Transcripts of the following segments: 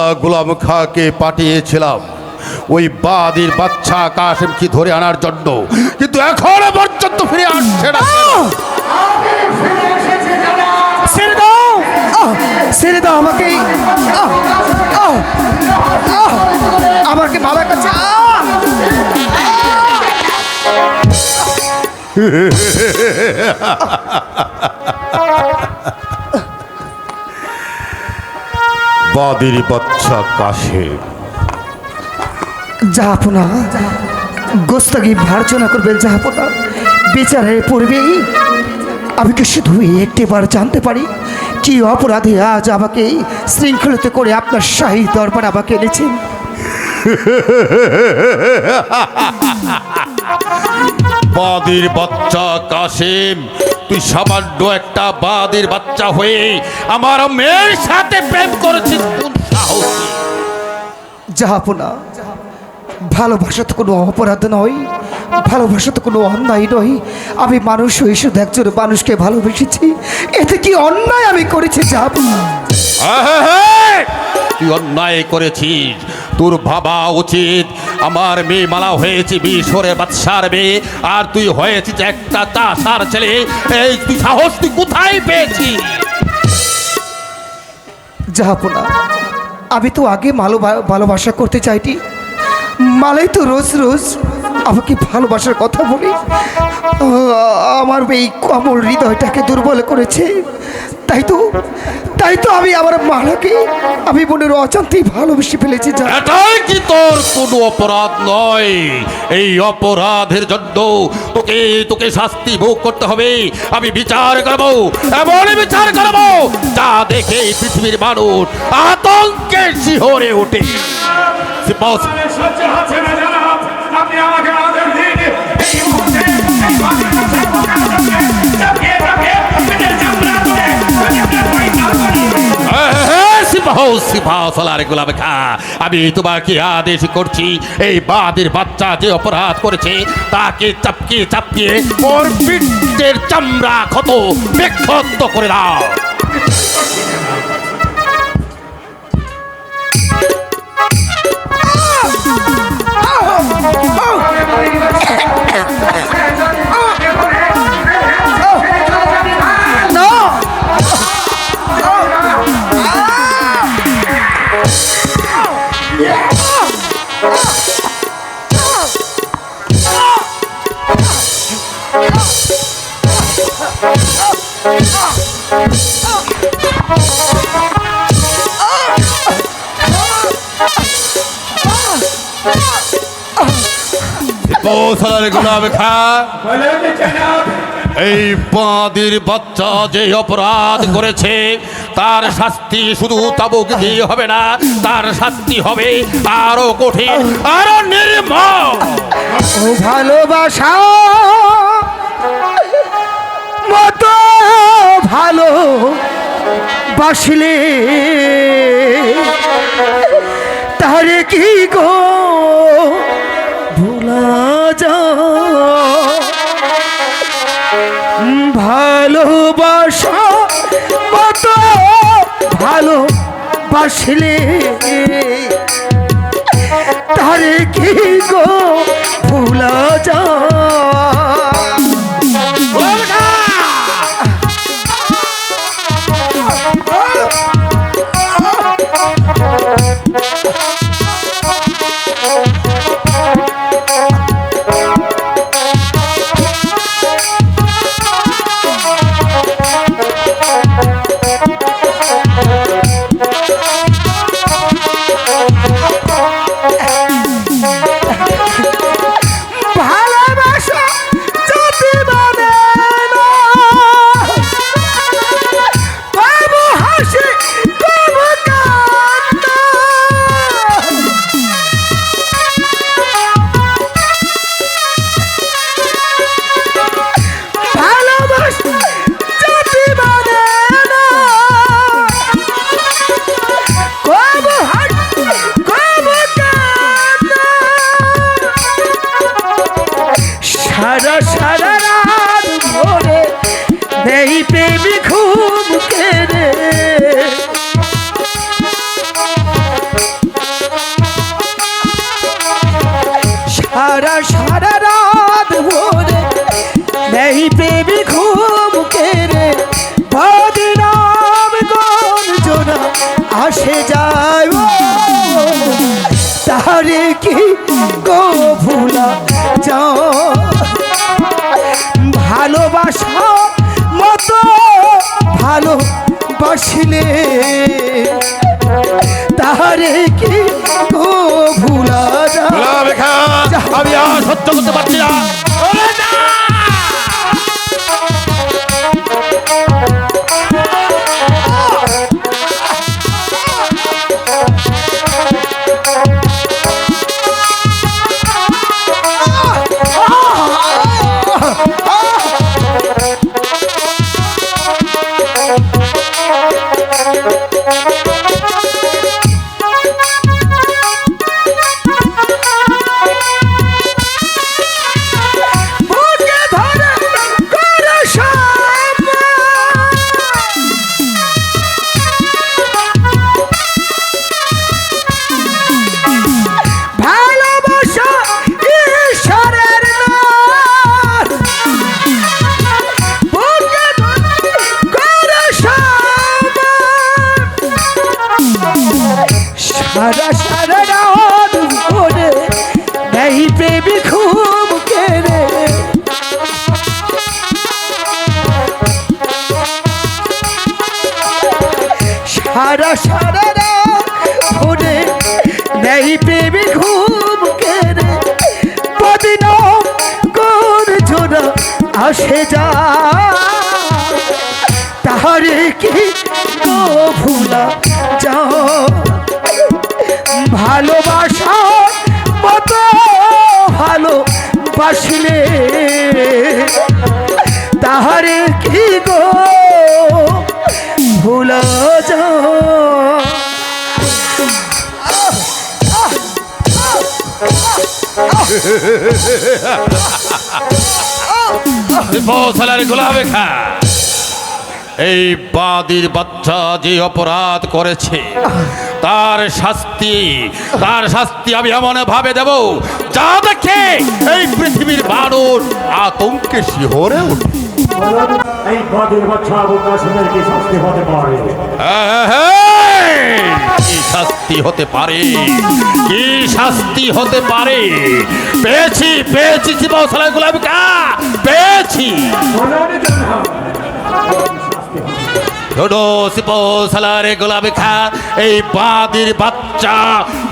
সালা গুলাম খাকে পাঠিয়েছিলাম। ওই বাদির বাচ্চা কাশেমকে ধরে আনার জন্য। কিন্তু এখনও পর্যন্ত ফিরে আসছে না ছেড়ে দাও। ছেড়ে দাও আমাকে। আমাকে বাবার কাছে আহ! বাদির বাচ্চা কাশেম জাহাপনা গোস্তাগি ভার্জনা করবেন জাহাপনা বিচারের পূর্বেই আমি কি শুধু একটিবার জানতে পারি কি অপরাধে আজ আমাকে শৃঙ্খলিত করে আপনার শাহী দরবার আমাকে এনেছেন বাদির বাচ্চা কাশেম তুই সামান্য একটা বাদের বাচ্চা হয়ে আমার মেয়ের সাথে প্রেম করেছিস জাহাপনা ভালোবাসা তো কোনো অপরাধ নয় ভালোবাসা তো কোনো অন্যায় নয়। আমি মানুষ হয়ে শুধু একজন মানুষকে ভালোবেসেছি এতে কি অন্যায় আমি করেছি আহাহা! তুই অন্যায় করেছিস তোর ভাবা উচিত আমার মেয়ে মালা হয়েছে বিশ্বরের বাদশার মেয়ে। আর তুই হয়েছিস একটা চাষার ছেলে। এই তুই সাহস তুই কোথায় পেয়েছিস? জাহাপনা আমি তো আগে মালো ভালোবাসা করতে চাইনি। মালাই তো রোজ রোজ আমাকে ভালোবাসার কথা বলি। আমার এই কমল হৃদয়টাকে দুর্বল করেছে। তাই তো তাই তো আমি আমার মালাকে আমি মনের অজান্তেই ভালোবেসে ফেলেছি যা এটাই কি তোর কোনো অপরাধ নয়? এই অপরাধের জন্য তোকে তোকে শাস্তি ভোগ করতে হবে। আমি বিচার করব এমন বিচার করব যা দেখে পৃথিবীর মানুষ আতঙ্কে শিহরে ওঠে। আপনি আমাকে আদর আমি তোমাকে আদেশ করছি, এই বাদের বাচ্চা যে অপরাধ করেছে, তাকে চাপকিয়ে চাপকিয়ে ওর পিঠের চামড়া ক্ষত বিক্ষত করে দাও। সালারে গোলাম খা। এই বাঁদির বাচ্চা যে অপরাধ করেছে তার শাস্তি শুধু তাবুক দিয়ে হবে না, তার শাস্তি হবে আরও কঠিন আরও নির্মম। ও ভালোবাসা, মতো ভালো বাসলে, তারে কি গো ভোলা যা ভালোবাসা, মতো বাসলে তারে কি গো? আসে যায় তারে কি গো ভুলা যাও। ভালোবাসা মতো ভালো বাসিলে তাহারে কি গো ভুলা যাও। আমি আর সহ্য করতে পারছি না। সারা সারা রাত খুব কেড়ে সারা সারা রাত ভরে নেই প্রেমী কদিন কোন জোড়া আসে যা তাহারে কি ভুলা ভালোবাসা মতো ভালো বাসিলে তাহারে কি গো? ভুলা খা এই বাদির বাচ্চা যে অপরাধ করেছে তার শাস্তি তার শাস্তি আমি এমন ভাবে দেব। যা দেখে এই পৃথিবীর মানুষ আতঙ্কে শিহরে উঠে এই কি শাস্তি হতে পারে? এই, কি শাস্তি হতে পারে? কি শাস্তি হতে পারে? পেয়েছি পেয়েছি পেয়েছি। গোলাপি খা এই বাদির বাচ্চা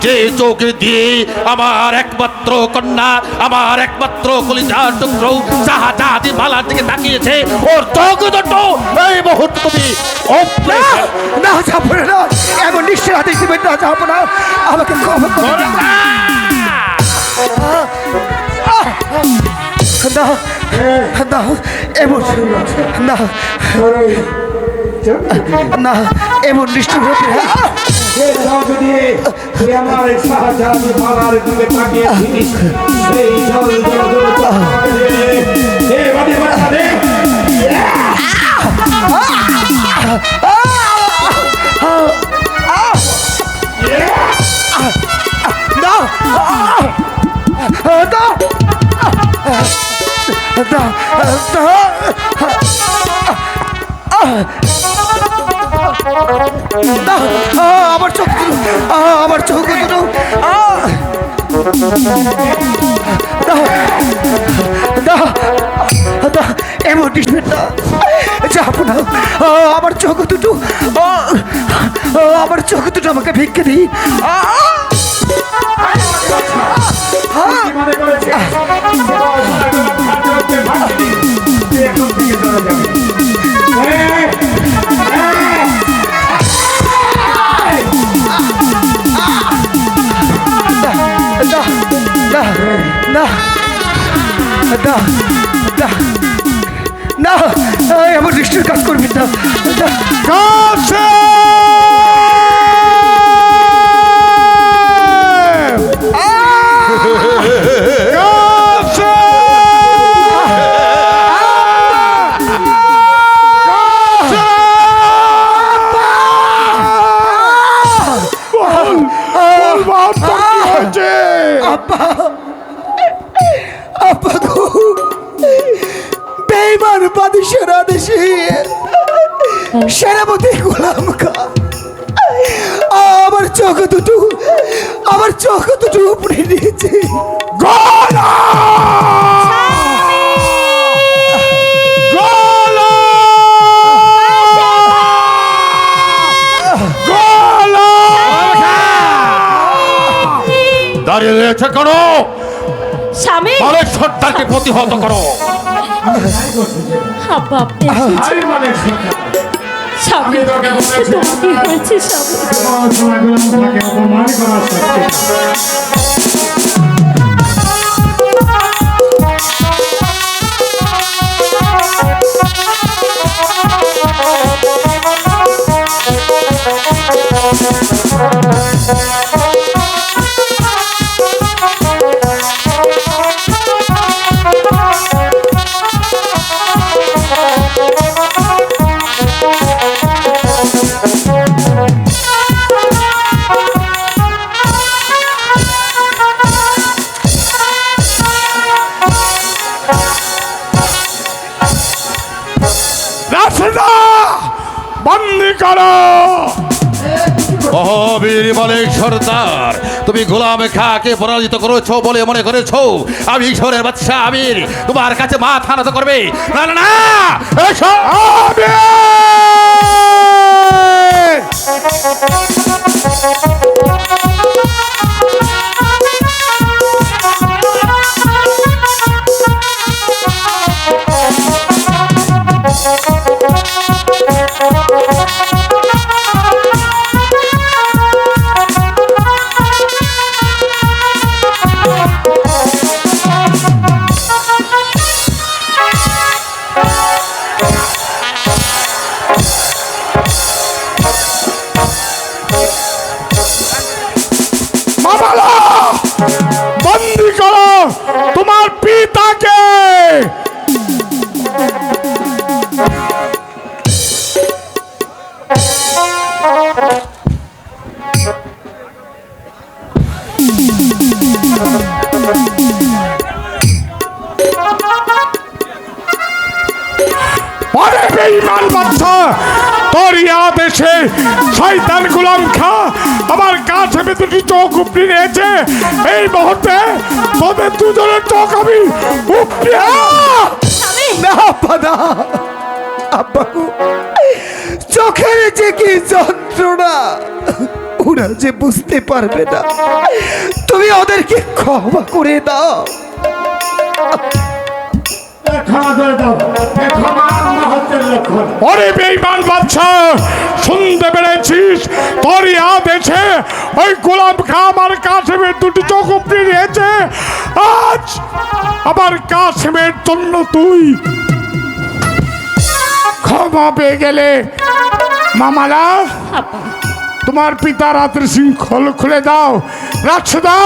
যে চোখ দিয়ে আমার একমাত্র কন্যা আমার একমাত্র কলিজার টুকরো শাহজাদি মালার দিকে তাকিয়েছে ওর চোখ দুটো এই মুহূর্তে তুমি না যাব না এমন নিশ্চয় হাতে দিবেন না যাব না আমাকে ক্ষমা করো না। না না এমন না না এমন নিষ্ঠুর যদি তুই আমার চোখ আমার চোখ দুটো এমন ডিসবেন না যাব না আমার চোখ দুটো আমার চোখ দুটো আমাকে ভিক্ষে দিই। এখন থেকে যাবে না। না না। না এমন নিষ্ঠুর কাজ করবি না। না। বেইমান বাদিশের আদেশে সেনাপতি গোলাম খা। চোখ দুটো আমার চোখ দুটো উপরে নিয়েছে। দাঁড়িয়ে রয়েছে করো স্বামী! মালিক সর্দারকে প্রতিহত করো। আব্বা আপনি মানে স্বামী আমি তোকে বলেছি। তোমার কি হয়েছে স্বামী করো। মহাবীর মালিক সর্দার। তুমি গোলাম খাকে পরাজিত করেছ বলে মনে করেছ? আমি ঈশ্বরের বাচ্চা আমির। তোমার কাছে মাথা নত করবে। না না না! বেঈমান বাচ্চা খা। আমার কাছে দুটি চোখ উপড়ে নিয়েছে। এই মুহূর্তে তোদের চোখ আমি উপড়ে না, আব্বা, না। চোখের যে কি যন্ত্রণা। ওরা যে বুঝতে পারবে না। তুমি ওদেরকে ক্ষমা করে দাও। বাচ্চা শুনতে পেরেছিস? তোর আদেশে ওই কাশেমের দুটি চোখ উপড়ে নিয়েছে আজ আমার কাশেমের জন্য তুই ক্ষমা পেয়ে গেলে। মামালা তোমার পিতার হাতের শৃঙ্খল খুলে দাও। রাক্ষদা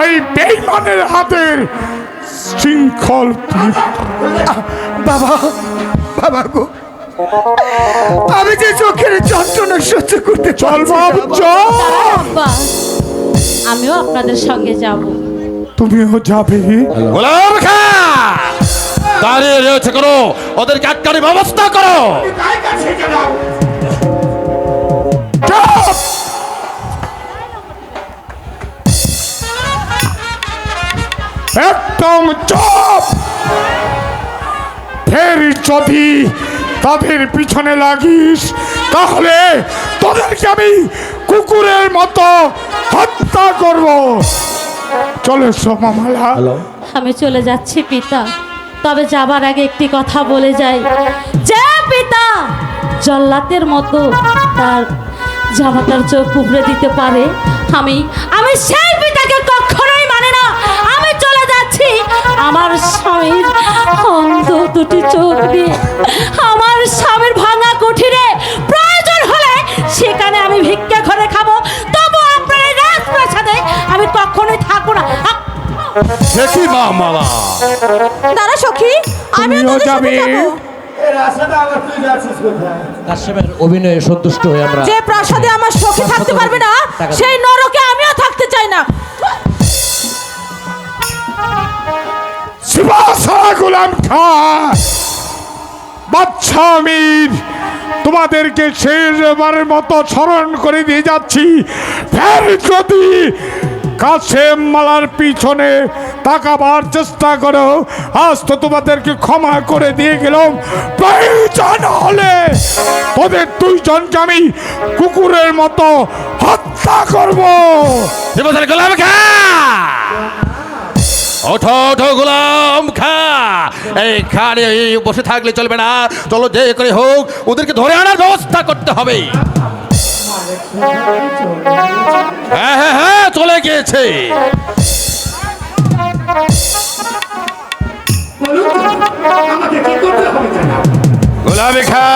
ওই বেইমানের হাতের শৃঙ্খল বাবা বাবা গো। আমি যে চোখের যন্ত্রণা সহ্য করতে চল আমিও আপনাদের সঙ্গে যাব। তুমিও যাবে। দাঁড়িয়ে রয়েছে করো ওদেরকে আটকানোর ব্যবস্থা করো! একদম চুপ ফের যদি তাদের পিছনে লাগিস তাহলে তোদেরকে আমি কুকুরের মতো হত্যা করব। চলে সোমামালা। আমি চলে যাচ্ছি পিতা। তবে যাবার আগে একটি কথা বলে যাই। যে পিতা জল্লাতের মতো তার জামাতার চোখ উপড়ে দিতে পারে। আমি আমি সেই পিতাকে কখনোই মানে না। আমি চলে যাচ্ছি আমার স্বামীর অন্ধ দুটি চোখ দিয়ে। আমার স্বামীর ভাঙা কুঠিরে। প্রয়োজন হলে সেখানে আমি ভিক্ষা ঘরে খাব। তবু আপনার এই রাজপ্রাসাদে আমি কখনোই থাকব না। আপ- সে কি মা মালা। দাঁড়া সখী আমিও তোদের সাথে যাবে। অভিনয়ে সন্তুষ্ট হয়ে আমরা যে প্রাসাদে আমার সখী থাকতে পারবে না সেই নরকে আমিও থাকতে চাই না। গোলাম বাচ্চা আমির তোমাদেরকে শেষবারের মতো স্মরণ করে দিয়ে যাচ্ছি। ফের যদি কাশেম মালার পিছনে তাকাবার চেষ্টা করো আজ তো তোমাদেরকে ক্ষমা করে দিয়ে গেলাম। প্রয়োজন হলে তোদের দুইজনকে আমি কুকুরের মতো হত্যা করব। গোলাম খা! ওঠো ওঠো, গোলাম খা! এইখানে এই বসে থাকলে চলবে না। চলো যে করে হোক, ওদেরকে ধরে আনার ব্যবস্থা করতে হবে। হ্যাঁ হ্যাঁ হ্যাঁ। চলে গিয়েছে। খা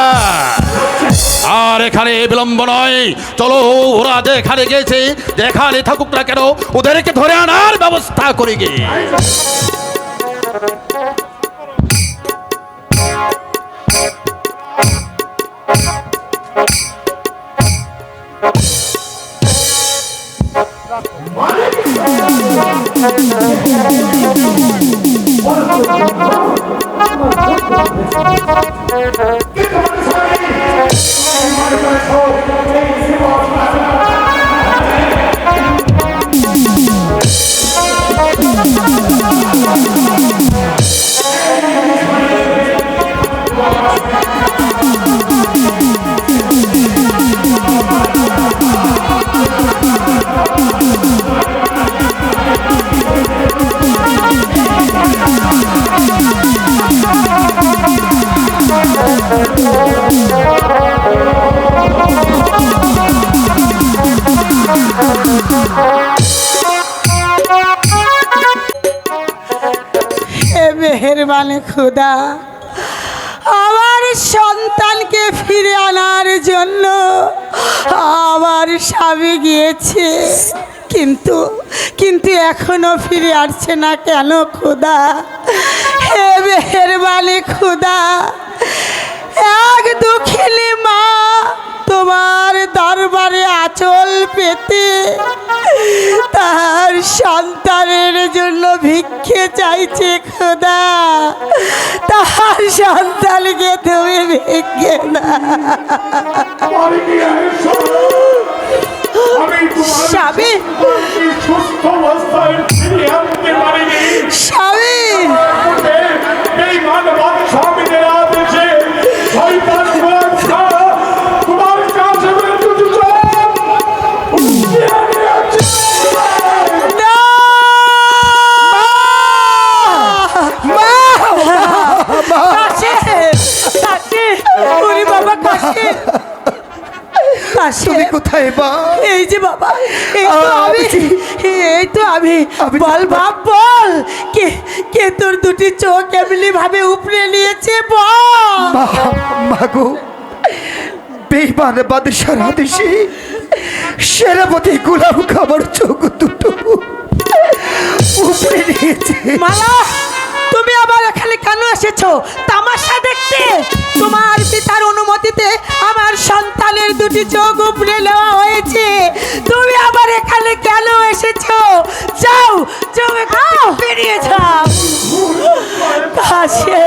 আর এখানে বিলম্ব নয়। চলো, ওরা যেখানে গেছে যেখানে থাকুক না কেন, ওদেরকে ধরে আনার ব্যবস্থা করে গে। খুদা, আমার সন্তানকে ফিরে আনার জন্য আমার স্বামী গিয়েছে। কিন্তু কিন্তু এখনও ফিরে আসছে না কেন খুদা? হে মেহেরবানি খুদা, এক দুঃখিনী মা তোমার দরবারে আচল পেতে তার সন্তানের জন্য ভিক্ষে চাইছে খোদা তাহার সন্তানকে তুমি ভেঙে না। স্বামী। স্বামী। কাশে! তুমি কোথায় বা এই যে বাবা এই তো আমি এই তো আমি। বল বাপ বল। কে কে তোর দুটি চোখ এমনি ভাবে উপড়ে নিয়েছে? বল। মাগো বেইমান বাদশার আদেশে সেনাপতি গোলাম খাবার চোখ দুটো উপরে নিয়েছে। মালা তুমি আবার এখানে কেন এসেছ? তামাশা দেখতে সন্তানের চোখ উপড়ে নেওয়া হয়েছে। তুমি আবার এখানে কেন এসেছ? যাও চোখ বেরিয়ে যাও। কাশে